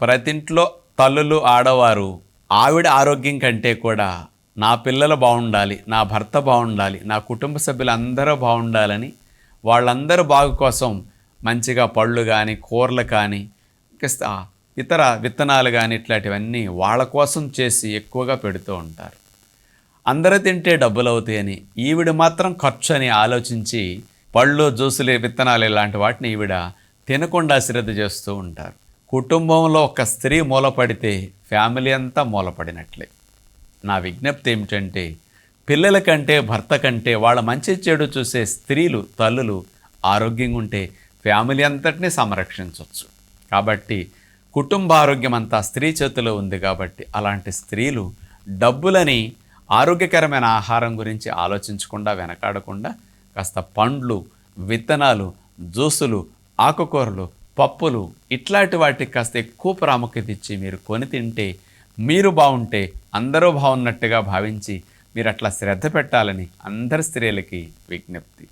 ప్రతింట్లో తల్లులు ఆడవారు ఆవిడ ఆరోగ్యం కంటే కూడా నా పిల్లలు బాగుండాలి నా భర్త బాగుండాలి నా కుటుంబ సభ్యులందరూ బాగుండాలని వాళ్ళందరూ బాగు కోసం మంచిగా పళ్ళు కానీ కూరలు కానీ ఇతర విత్తనాలు కానీ ఇట్లాంటివన్నీ వాళ్ళ కోసం చేసి ఎక్కువగా పెడుతూ ఉంటారు. అందరూ తింటే డబ్బులు అవుతాయని ఈవిడ మాత్రం ఖర్చు అని ఆలోచించి పళ్ళు జ్యూసులు విత్తనాలు ఇలాంటి వాటిని ఈవిడ తినకుండా శ్రద్ధ చేస్తూ ఉంటారు. కుటుంబంలో ఒక స్త్రీ మూలపడితే ఫ్యామిలీ అంతా మూలపడినట్లే. నా విజ్ఞప్తి ఏమిటంటే పిల్లల కంటే భర్త కంటే వాళ్ళ మంచి చెడు చూసే స్త్రీలు తల్లులు ఆరోగ్యంగా ఉంటే ఫ్యామిలీ అంతటినీ సంరక్షించవచ్చు కాబట్టి కుటుంబ ఆరోగ్యం అంతా స్త్రీ చేతిలో ఉంది కాబట్టి అలాంటి స్త్రీలు డబ్బులని ఆరోగ్యకరమైన ఆహారం గురించి ఆలోచించకుండా వెనకాడకుండా కాస్త పండ్లు విత్తనాలు జ్యూసులు ఆకుకూరలు పప్పులు ఇట్లాంటి వాటికి కాస్త ఎక్కువ ప్రాముఖ్యత ఇచ్చి మీరు కొని తింటే మీరు బాగుంటే అందరూ బాగున్నట్టుగా భావించి మీరు అట్లా శ్రద్ధ పెట్టాలని అందరి స్త్రీలకి విజ్ఞప్తి.